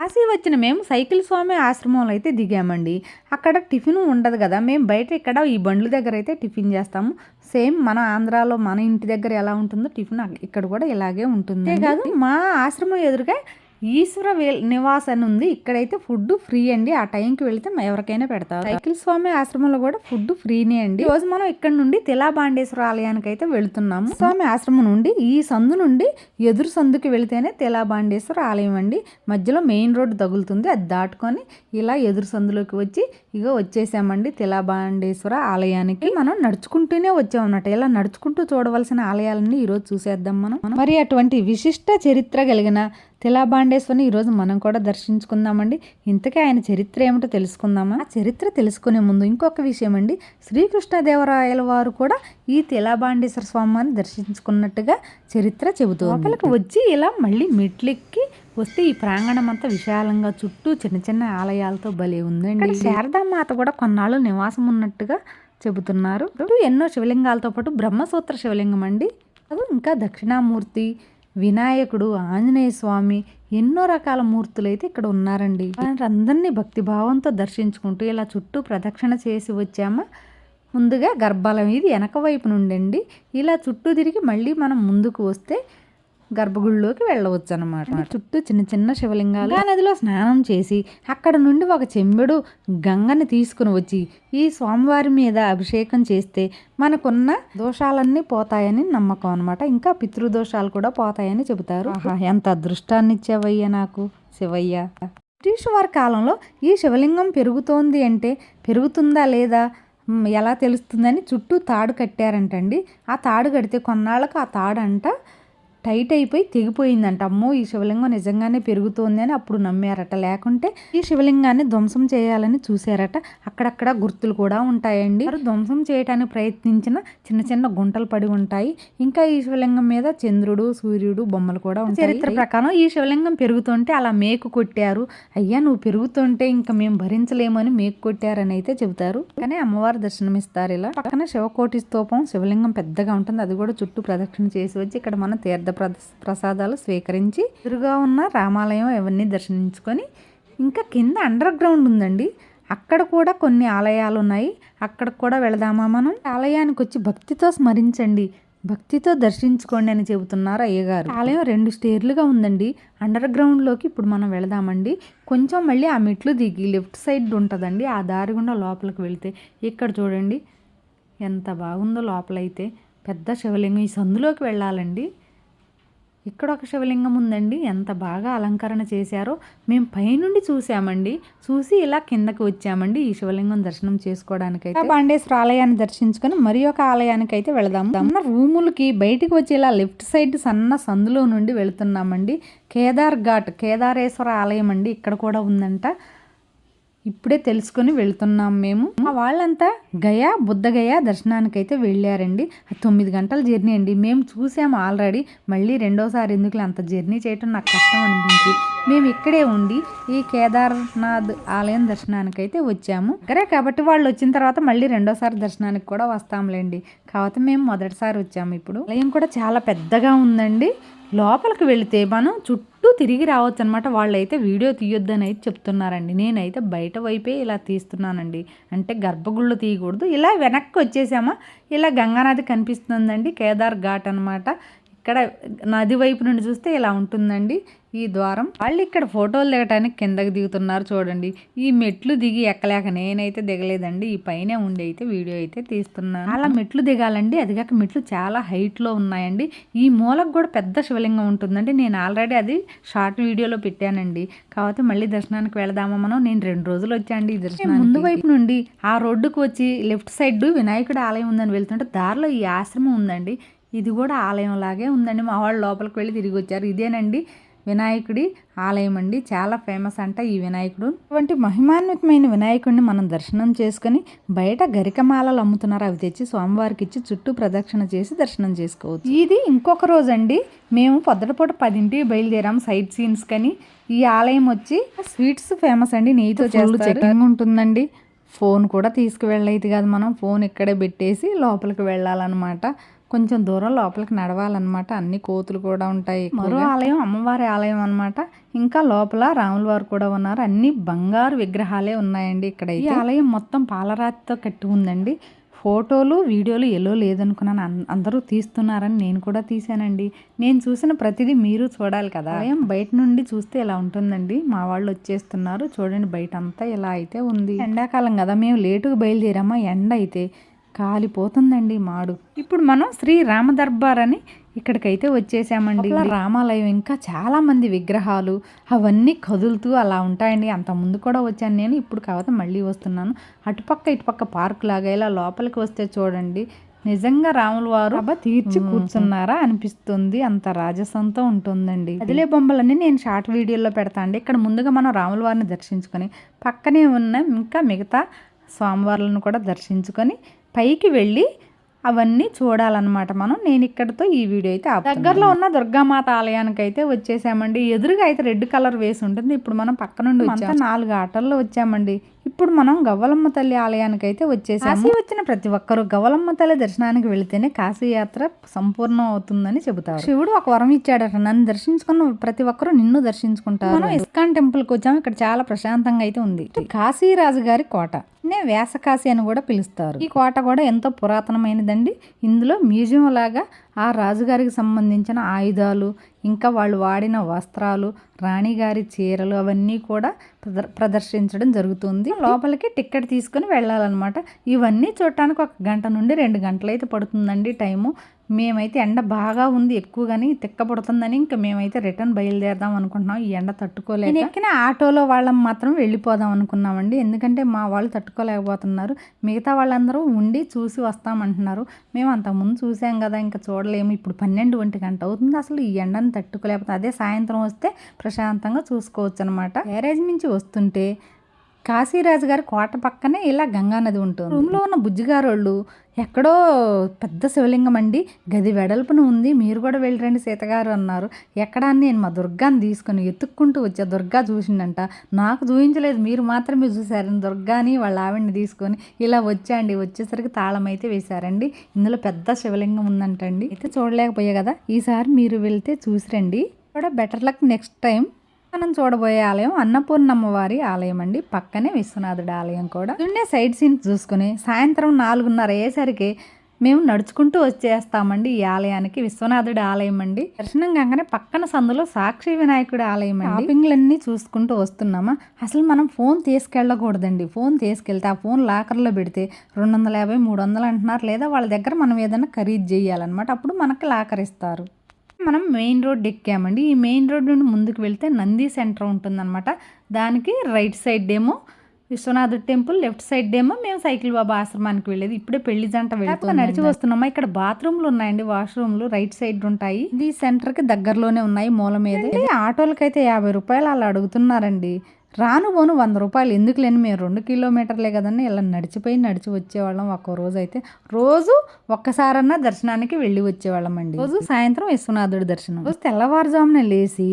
కాశీ వచ్చిన మేము సైకిల్ స్వామి ఆశ్రమంలో అయితే దిగామండి. అక్కడ టిఫిన్ ఉండదు కదా మేము బయట ఇక్కడ ఈ బండ్ల దగ్గర అయితే టిఫిన్ చేస్తాము. సేమ్ మన ఆంధ్రాలో మన ఇంటి దగ్గర ఎలా ఉంటుందో టిఫిన్ ఇక్కడ కూడా ఇలాగే ఉంటుంది కాదు మా ఆశ్రమం ఎదురుగా ఈశ్వర నివాస్ అని ఉంది. ఇక్కడైతే ఫుడ్ ఫ్రీ అండి. ఆ టైంకి వెళితే ఎవరికైనా పెడతారు. సైకిల్ స్వామి ఆశ్రమంలో కూడా ఫుడ్ ఫ్రీనే అండి. రోజు మనం ఇక్కడ నుండి తిలాబాండేశ్వర ఆలయానికి అయితే వెళుతున్నాము. స్వామి ఆశ్రమం నుండి ఈ సందు నుండి ఎదురు సందుకి వెళితేనే తిలాబాండేశ్వర ఆలయం అండి. మధ్యలో మెయిన్ రోడ్డు తగులుతుంది. అది దాటుకొని ఇలా ఎదురు సందులోకి వచ్చి ఇగో వచ్చేసామండి తిలాబాండేశ్వర ఆలయానికి. మనం నడుచుకుంటూనే వచ్చామన్నమాట ఇలా నడుచుకుంటూ చూడవలసిన ఆలయాలన్నీ ఈరోజు చూసేద్దాం మనం. మరి అటువంటి విశిష్ట చరిత్ర కలిగిన తిలాబాండేశ్వరిని ఈరోజు మనం కూడా దర్శించుకుందామండి. ఇంతకే ఆయన చరిత్ర ఏమిటో తెలుసుకుందామా? ఆ చరిత్ర తెలుసుకునే ముందు ఇంకొక విషయం అండి శ్రీకృష్ణదేవరాయల వారు కూడా ఈ తిలాబాండేశ్వర స్వామిని దర్శించుకున్నట్టుగా చరిత్ర చెబుతూ లోపలికి వచ్చి ఇలా మళ్ళీ మెట్లెక్కి వస్తే ఈ ప్రాంగణం అంతా విశాలంగా చుట్టూ చిన్న చిన్న ఆలయాలతో భలే ఉందండి. శారదామాత కూడా కొన్నాళ్ళు నివాసం ఉన్నట్టుగా చెబుతున్నారు. ఎన్నో శివలింగాలతో పాటు బ్రహ్మసూత్ర శివలింగం అండి. అది ఇంకా దక్షిణామూర్తి వినాయకుడు ఆంజనేయ స్వామి ఎన్నో రకాల మూర్తులు అయితే ఇక్కడ ఉన్నారండి. అందరినీ భక్తి భావంతో దర్శించుకుంటూ ఇలా చుట్టూ ప్రదక్షిణ చేసి వచ్చామా? ముందుగా గర్భాలయం ఇది వెనక వైపు నుండండి. ఇలా చుట్టూ తిరిగి మళ్ళీ మనం ముందుకు వస్తే గర్భగుడిలోకి వెళ్ళవచ్చు అనమాట చుట్టూ చిన్న చిన్న శివలింగాలు ఆ నదిలో స్నానం చేసి అక్కడ నుండి ఒక చెంబెడు గంగని తీసుకుని వచ్చి ఈ స్వామివారి మీద అభిషేకం చేస్తే మనకున్న దోషాలన్నీ పోతాయని నమ్మకం అనమాట ఇంకా పితృదోషాలు కూడా పోతాయని చెబుతారు. ఎంత అదృష్టాన్ని ఇచ్చావయ్యా నాకు శివయ్య. బ్రిటిష్ వారి కాలంలో ఈ శివలింగం పెరుగుతోంది అంటే పెరుగుతుందా లేదా ఎలా తెలుస్తుందని చుట్టూ తాడు కట్టారంటండి. ఆ తాడు కడితే కొన్నాళ్ళకు ఆ తాడు అంట టైట్ అయిపోయి తెగిపోయిందంట. అమ్మో ఈ శివలింగం నిజంగానే పెరుగుతోంది అని అప్పుడు నమ్మారట. లేకుంటే ఈ శివలింగాన్ని ధ్వంసం చేయాలని చూశారట. అక్కడక్కడ గుర్తులు కూడా ఉంటాయండి. వారు ధ్వంసం చేయడానికి ప్రయత్నించిన చిన్న చిన్న గుంటలు పడి ఉంటాయి. ఇంకా ఈ శివలింగం మీద చంద్రుడు సూర్యుడు బొమ్మలు కూడా ఉంటాయి. చరిత్ర ప్రకారం ఈ శివలింగం పెరుగుతుంటే అలా మేకు కొట్టారు. అయ్యా నువ్వు పెరుగుతుంటే ఇంకా మేము భరించలేమని మేకు కొట్టారని అయితే చెబుతారు. కానీ అమ్మవారు దర్శనమిస్తారు ఇలా. పక్కన శివకోటి స్తూపం శివలింగం పెద్దగా ఉంటుంది. అది కూడా చుట్టూ ప్రదక్షిణ చేసి వచ్చి ఇక్కడ మన తీర్థ ప్రసాదాలు స్వీకరించి ఎదురుగా ఉన్న రామాలయం ఇవన్నీ దర్శించుకొని ఇంకా కింద అండర్ గ్రౌండ్ ఉందండి. అక్కడ కూడా కొన్ని ఆలయాలు ఉన్నాయి అక్కడ కూడా వెళదామా మనం? ఆలయానికి వచ్చి భక్తితో స్మరించండి. భక్తితో దర్శించుకోండి అని చెబుతున్నారు అయ్యగారు. ఆలయం రెండు స్టేర్లుగా ఉందండి. అండర్ గ్రౌండ్లోకి ఇప్పుడు మనం వెళదామండి. కొంచెం మళ్ళీ ఆ మెట్లు దిగి లెఫ్ట్ సైడ్ ఉంటుందండి. ఆ దారి గుండా లోపలికి వెళితే ఇక్కడ చూడండి ఎంత బాగుందో లోపలైతే. పెద్ద శివలింగం ఈ సందులోకి వెళ్ళాలండి. ఇక్కడ ఒక శివలింగం ఉందండి. ఎంత బాగా అలంకరణ చేశారో. మేము పైనుండి చూసామండి చూసి ఇలా కిందకి వచ్చామండి ఈ శివలింగం దర్శనం చేసుకోవడానికి అయితే ఆలయాన్ని దర్శించుకొని మరి ఒక ఆలయానికి అయితే వెళదాం. ఉన్న రూములకి బయటికి వచ్చి ఇలా లెఫ్ట్ సైడ్ సన్న సందులో నుండి వెళుతున్నామండి. కేదార్ ఘాట్ కేదారేశ్వర ఆలయం అండి. ఇక్కడ కూడా ఉందంట. ఇప్పుడే తెలుసుకొని వెళ్తున్నాం మేము. మా వాళ్ళంతా గయా బుద్ధగయ దర్శనానికి అయితే వెళ్ళారండి. తొమ్మిది గంటల జర్నీ అండి. మేము చూసాము ఆల్రెడీ. మళ్ళీ రెండోసారి ఎందుకు అంత జర్నీ చేయటం నాకు కష్టం అనిపించి మేము ఇక్కడే ఉండి ఈ కేదార్నాథ్ ఆలయం దర్శనానికి అయితే వచ్చాము. దగ్గరే కాబట్టి వాళ్ళు వచ్చిన తర్వాత మళ్ళీ రెండోసారి దర్శనానికి కూడా వస్తాంలేండి. కాకపోతే మేము మొదటిసారి వచ్చాము ఇప్పుడు. ఆలయం కూడా చాలా పెద్దగా ఉందండి. లోపలికి వెళితే మనం చుట్టూ తిరిగి రావచ్చు అనమాట వాళ్ళైతే వీడియో తీయొద్దని అయితే చెప్తున్నారండి. నేనైతే బయట వైపే ఇలా తీస్తున్నానండి. అంటే గర్భగుళ్ళు తీయకూడదు. ఇలా వెనక్కి వచ్చేసామా ఇలా గంగానది కనిపిస్తుందండి. కేదార్ ఘాట్ అనమాట ఇక్కడ నది వైపు నుండి చూస్తే ఇలా ఉంటుందండి ఈ ద్వారం. వాళ్ళు ఇక్కడ ఫోటోలు దిగటానికి కిందకి దిగుతున్నారు చూడండి. ఈ మెట్లు దిగి ఎక్కలేక నేనైతే దిగలేదండి. ఈ పైన ఉండి అయితే వీడియో అయితే తీస్తున్నాను. అలా మెట్లు దిగాలండి. అది కాక మెట్లు చాలా హైట్లో ఉన్నాయండి. ఈ మూలకు కూడా పెద్ద శివలింగం ఉంటుందండి. నేను ఆల్రెడీ అది షార్ట్ వీడియోలో పెట్టానండి. కాకపోతే మళ్ళీ దర్శనానికి వెళదామా మనం? నేను రెండు రోజులు వచ్చాండి ఈ దర్శనం ముందు వైపు నుండి ఆ రోడ్డుకు వచ్చి లెఫ్ట్ సైడ్ వినాయకుడి ఆలయం ఉందని వెళ్తుంటే దారిలో ఈ ఆశ్రమం ఉందండి. ఇది కూడా ఆలయం లాగే ఉందండి. మా వాళ్ళు లోపలికి వెళ్ళి తిరిగి వచ్చారు. ఇదేనండి వినాయకుడి ఆలయం అండి. చాలా ఫేమస్ అంట ఈ వినాయకుడు. ఇటువంటి మహిమాన్వితమైన వినాయకుడిని మనం దర్శనం చేసుకొని బయట గరికమాలలు అమ్ముతున్నారు. అవి తెచ్చి స్వామివారికి ఇచ్చి చుట్టూ ప్రదక్షిణ చేసి దర్శనం చేసుకోవచ్చు. ఇది ఇంకొక రోజు అండి మేము పొద్దుటపూట పదింటికి బయలుదేరాం సైట్ సీన్స్ కని. ఈ ఆలయం వచ్చి స్వీట్స్ ఫేమస్ అండి. నెయ్యితో చేస్తారు. చెకింగ్ ఉంటుందండి. ఫోన్ కూడా తీసుకువెళ్ళైతే కాదు మనం. ఫోన్ ఇక్కడే పెట్టేసి లోపలికి వెళ్ళాలన్నమాట. కొంచెం దూరం లోపలికి నడవాలన్నమాట. అన్ని కోతులు కూడా ఉంటాయి మరో ఆలయం అమ్మవారి ఆలయం అన్నమాట. ఇంకా లోపల రాముల వారు కూడా ఉన్నారు. అన్ని బంగారు విగ్రహాలే ఉన్నాయండి ఇక్కడ ఈ ఆలయం మొత్తం పాలరాతితో కట్టి ఉందండి. ఫోటోలు వీడియోలు ఎలో లేదనుకున్నాను. అందరూ తీస్తున్నారని నేను కూడా తీశానండి. నేను చూసిన ప్రతిదీ మీరు చూడాలి కదా. ఆలయం బయట నుండి చూస్తే ఇలా ఉంటుందండి. మా వాళ్ళు వచ్చేస్తున్నారు. చూడండి బయట అంతా ఇలా అయితే ఉంది. ఎండాకాలం కదా. మేము లేటుగా బయలుదేరామా? ఎండ అయితే. కాలిపోతుందండి మాడు. ఇప్పుడు మనం శ్రీ రామ దర్బార్ అని ఇక్కడికైతే వచ్చేసామండి. రామాలయం ఇంకా చాలా మంది విగ్రహాలు అవన్నీ కదులుతూ అలా ఉంటాయండి. అంత ముందు కూడా వచ్చాను నేను. ఇప్పుడు కాకపోతే మళ్ళీ వస్తున్నాను. అటుపక్క ఇటుపక్క పార్క్ లాగా ఇలా లోపలికి వస్తే చూడండి. నిజంగా రాముల వారు తీర్చి కూర్చున్నారా అనిపిస్తుంది. అంత రాజసంతో ఉంటుందండి అదిలే బొమ్మలన్నీ నేను షార్ట్ వీడియోలో పెడతా అండి. ఇక్కడ ముందుగా మనం రాముల వారిని దర్శించుకొని పక్కనే ఉన్న ఇంకా మిగతా స్వామివార్లను కూడా దర్శించుకొని పైకి వెళ్ళి అవన్నీ చూడాలన్నమాట మనం. నేను ఇక్కడతో ఈ వీడియో అయితే. దగ్గరలో ఉన్న దుర్గామాత ఆలయానికి అయితే వచ్చేసామండి. ఎదురుగా అయితే రెడ్ కలర్ వేసి ఉంటుంది ఇప్పుడు మనం పక్క నుండి నాలుగు ఆటల్లో వచ్చామండి. ఇప్పుడు మనం గవ్వలమ్మ తల్లి ఆలయానికి అయితే వచ్చేసాము. కాశీ వచ్చిన ప్రతి ఒక్కరూ గవ్వలమ్మ తల్లి దర్శనానికి వెళితేనే కాశీ యాత్ర సంపూర్ణం అవుతుందని చెబుతారు. శివుడు ఒక వరం ఇచ్చాడట నన్ను దర్శించుకున్న ప్రతి ఒక్కరూ నిన్ను దర్శించుకుంటారు. మనం ఇస్కాన్ టెంపుల్కి వచ్చాము ఇక్కడ చాలా ప్రశాంతంగా అయితే ఉంది. కాశీ రాజు గారి కోట నే వ్యాసకాశి అని కూడా పిలుస్తారు. ఈ కోట కూడా ఎంతో పురాతనమైనదండి. ఇందులో మ్యూజియం లాగా ఆ రాజుగారికి సంబంధించిన ఆయుధాలు ఇంకా వాళ్ళు వాడిన వస్త్రాలు రాణిగారి చీరలు అవన్నీ కూడా ప్రదర్ ప్రదర్శించడం జరుగుతుంది. లోపలికి టికెట్ తీసుకుని వెళ్ళాలన్నమాట. ఇవన్నీ చూడటానికి ఒక గంట నుండి రెండు గంటలు అయితే పడుతుందండి టైము. మేమైతే ఎండ బాగా ఉంది ఎక్కువగాని తిక్క పడుతుందని ఇంకా మేమైతే రిటర్న్ బయలుదేరదాం అనుకుంటున్నాం. ఈ ఎండ తట్టుకోలేదు నేను ఎక్కిన ఆటోలో వాళ్ళం మాత్రం వెళ్ళిపోదాం అనుకున్నామండి. ఎందుకంటే మా వాళ్ళు తట్టుకోలేకపోతున్నారు. మిగతా వాళ్ళందరూ ఉండి చూసి వస్తామంటున్నారు. మేము అంతకుముందు చూసాం కదా ఇంకా చూడలేము. ఇప్పుడు పన్నెండు ఒంటి గంట అవుతుంది. అసలు ఈ ఎండను తట్టుకోలేకపోతే అదే సాయంత్రం వస్తే ప్రశాంతంగా చూసుకోవచ్చు అనమాట గ్యారేజ్ నుంచి వస్తుంటే కాశీరాజు గారి కోట పక్కనే ఇలా గంగా నది ఉంటుంది. రూమ్లో ఉన్న బుజ్జిగారోళ్ళు ఎక్కడో పెద్ద శివలింగం అండి. గది వెడల్పున ఉంది. మీరు కూడా వెళ్ళరండి సీతగారు అన్నారు. ఎక్కడా నేను మా దుర్గాని తీసుకొని ఎత్తుక్కుంటూ వచ్చా. దుర్గా చూసిందంట. నాకు చూపించలేదు మీరు మాత్రమే చూసారని దుర్గాని వాళ్ళ ఆవిడని తీసుకొని ఇలా వచ్చాండి వచ్చేసరికి తాళం అయితే వేశారండి. ఇందులో పెద్ద శివలింగం ఉందంటండి. అయితే చూడలేకపోయా కదా. ఈసారి మీరు వెళ్తే చూసిరండి. కూడా బెటర్ లక్ నెక్స్ట్ టైం. మనం చూడబోయే ఆలయం అన్నపూర్ణమ్మ వారి ఆలయం అండి. పక్కనే విశ్వనాథుడి ఆలయం కూడా. ఉండే సైడ్ సీన్ చూసుకుని సాయంత్రం నాలుగున్నర అయ్యేసరికి మేము నడుచుకుంటూ వచ్చేస్తామండి ఈ ఆలయానికి. విశ్వనాథుడి ఆలయం అండి. దర్శనం కాగానే పక్కన సందులో సాక్షి వినాయకుడి ఆలయం అండి. షాపింగ్లన్నీ చూసుకుంటూ వస్తున్నామా? అసలు మనం ఫోన్ తీసుకెళ్ళకూడదండి. ఫోన్ తీసుకెళ్తే ఆ ఫోన్ లాకర్లో పెడితే రెండు వందల యాభై మూడు వందలు అంటున్నారు. లేదా వాళ్ళ దగ్గర మనం ఏదైనా ఖరీదు చేయాలన్నమాట. అప్పుడు మనకి లాకర్ ఇస్తారు. మనం మెయిన్ రోడ్ ఎక్కామండి. ఈ మెయిన్ రోడ్ నుండి ముందుకు వెళ్తే నంది సెంటర్ ఉంటుందన్నమాట. దానికి రైట్ సైడ్ ఏమో విశ్వనాథుడు టెంపుల్ లెఫ్ట్ సైడ్ ఏమో మేము సైకిల్ బాబా ఆశ్రమానికి వెళ్ళేది. ఇప్పుడే పెళ్ళి జంట వెళ్తూ నడిచి వస్తున్నామా? ఇక్కడ బాత్రూమ్లు ఉన్నాయండి వాష్రూమ్లు. రైట్ సైడ్ ఉంటాయి. ఇది సెంటర్కి దగ్గరలోనే ఉన్నాయి మూల మీద. ఆటోలకైతే యాభై రూపాయలు అలా అడుగుతున్నారండి. రాను పోను వంద రూపాయలు. ఎందుకు లేని మేము రెండు కిలోమీటర్లే కదండి. ఇలా నడిచిపోయి నడిచి వచ్చేవాళ్ళం. ఒక్కో రోజు అయితే రోజు ఒక్కసారన్నా దర్శనానికి వెళ్ళి వచ్చేవాళ్ళం అండి రోజు సాయంత్రం విశ్వనాథుడి దర్శనం. రోజు తెల్లవారుజామున లేచి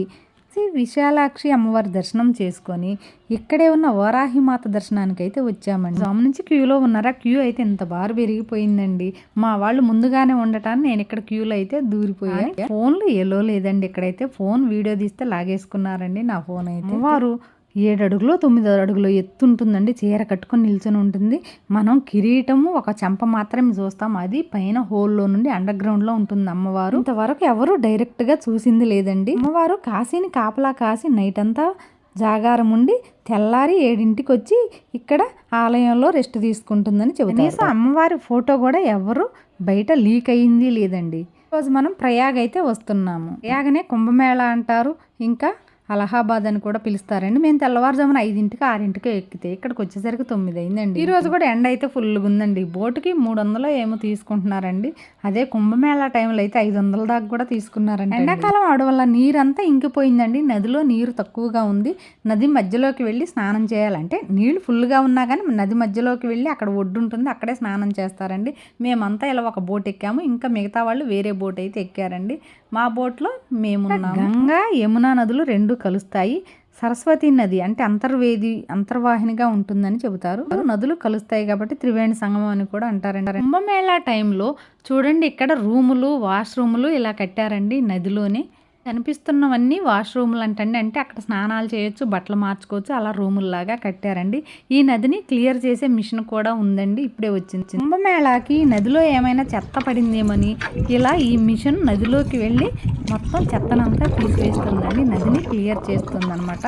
శ్రీ విశాలాక్షి అమ్మవారి దర్శనం చేసుకొని ఇక్కడే ఉన్న వరాహిమాత దర్శనానికి అయితే వచ్చామండి. జామ నుంచి క్యూలో ఉన్నారా? క్యూ అయితే ఇంత బారు పెరిగిపోయిందండి. మా వాళ్ళు ముందుగానే ఉండటాన్ని నేను ఇక్కడ క్యూలో అయితే దూరిపోయాను. ఫోన్లు ఎలో లేదండి. ఇక్కడైతే ఫోన్ వీడియో తీస్తే లాగేసుకున్నారండి నా ఫోన్ అయితే. వారు ఏడు అడుగులో తొమ్మిది అడుగులో ఎత్తు ఉంటుందండి చీర కట్టుకొని నిల్చొని ఉంటుంది. మనం కిరీటము ఒక చెంప మాత్రమే చూస్తాం. అది పైన హోల్లో నుండి అండర్ గ్రౌండ్లో ఉంటుంది అమ్మవారు. ఇంతవరకు ఎవరు డైరెక్ట్గా చూసింది లేదండి. అమ్మవారు కాశీని కాపలా కాసి నైట్ అంతా జాగారం ఉండి తెల్లారి ఏడింటికి వచ్చి ఇక్కడ ఆలయంలో రెస్ట్ తీసుకుంటుందని చెబుతారు. అమ్మవారి ఫోటో కూడా ఎవరు బయట లీక్ అయ్యింది లేదండి. రోజు మనం ప్రయాగ్ అయితే వస్తున్నాము. ప్రయాగనే కుంభమేళ అంటారు. ఇంకా అలహాబాద్ అని కూడా పిలుస్తారండి. మేము తెల్లవారుజామున ఐదింటికి ఆరింటికి ఎక్కితే ఇక్కడికి వచ్చేసరికి తొమ్మిది అయిందండి ఈ రోజు కూడా ఎండ అయితే ఫుల్గా ఉందండి. బోటుకి మూడు వందలు ఏమో తీసుకుంటున్నారండి. అదే కుంభమేళా టైంలో అయితే ఐదు వందల దాకా కూడా తీసుకున్నారండి ఎండాకాలం అవడం వల్ల నీరంతా ఇంకిపోయిందండి. నదిలో నీరు తక్కువగా ఉంది. నది మధ్యలోకి వెళ్ళి స్నానం చేయాలంటే నీళ్ళు ఫుల్గా ఉన్నా కానీ నది మధ్యలోకి వెళ్ళి అక్కడ ఒడ్డు ఉంటుంది. అక్కడే స్నానం చేస్తారండి. మేమంతా ఇలా ఒక బోట్ ఎక్కాము. ఇంకా మిగతా వాళ్ళు వేరే బోట్ అయితే ఎక్కారండి. మా బోట్లో మేము గంగా యమునా నదులు రెండు కలుస్తాయి. సరస్వతి నది అంటే అంతర్వేది అంతర్వాహినిగా ఉంటుందని చెబుతారు. నదులు కలుస్తాయి కాబట్టి త్రివేణి సంగమం అని కూడా అంటారండి కుంభమేళా టైంలో చూడండి ఇక్కడ రూములు వాష్రూములు ఇలా కట్టారండి నదిలోనే. కనిపిస్తున్నవన్నీ వాష్రూమ్లు అంటండి అంటే అక్కడ స్నానాలు చేయొచ్చు బట్టలు మార్చుకోవచ్చు అలా రూముల్లాగా కట్టారండి. ఈ నదిని క్లియర్ చేసే మిషన్ కూడా ఉందండి. ఇప్పుడే వచ్చింది. కుంభమేళాకి నదిలో ఏమైనా చెత్త పడిందేమని ఇలా ఈ మిషన్ నదిలోకి వెళ్ళి మొత్తం చెత్తనంతా తీసివేస్తుందండి. నదిని క్లియర్ చేస్తుందనమాట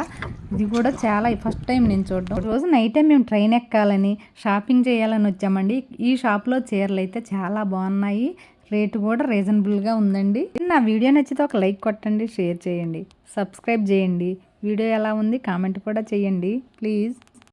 ఇది కూడా చాలా ఫస్ట్ టైం నేను చూడడం. రోజు నైట్ టైం మేము ట్రైన్ ఎక్కాలని షాపింగ్ చేయాలని వచ్చామండి. ఈ షాప్లో చీరలు అయితే చాలా బాగున్నాయి. రేటు కూడా రీజనబుల్గా ఉందండి. నా వీడియో నచ్చితే ఒక లైక్ కొట్టండి షేర్ చేయండి సబ్స్క్రైబ్ చేయండి. వీడియో ఎలా ఉంది కామెంట్ కూడా చేయండి. ప్లీజ్.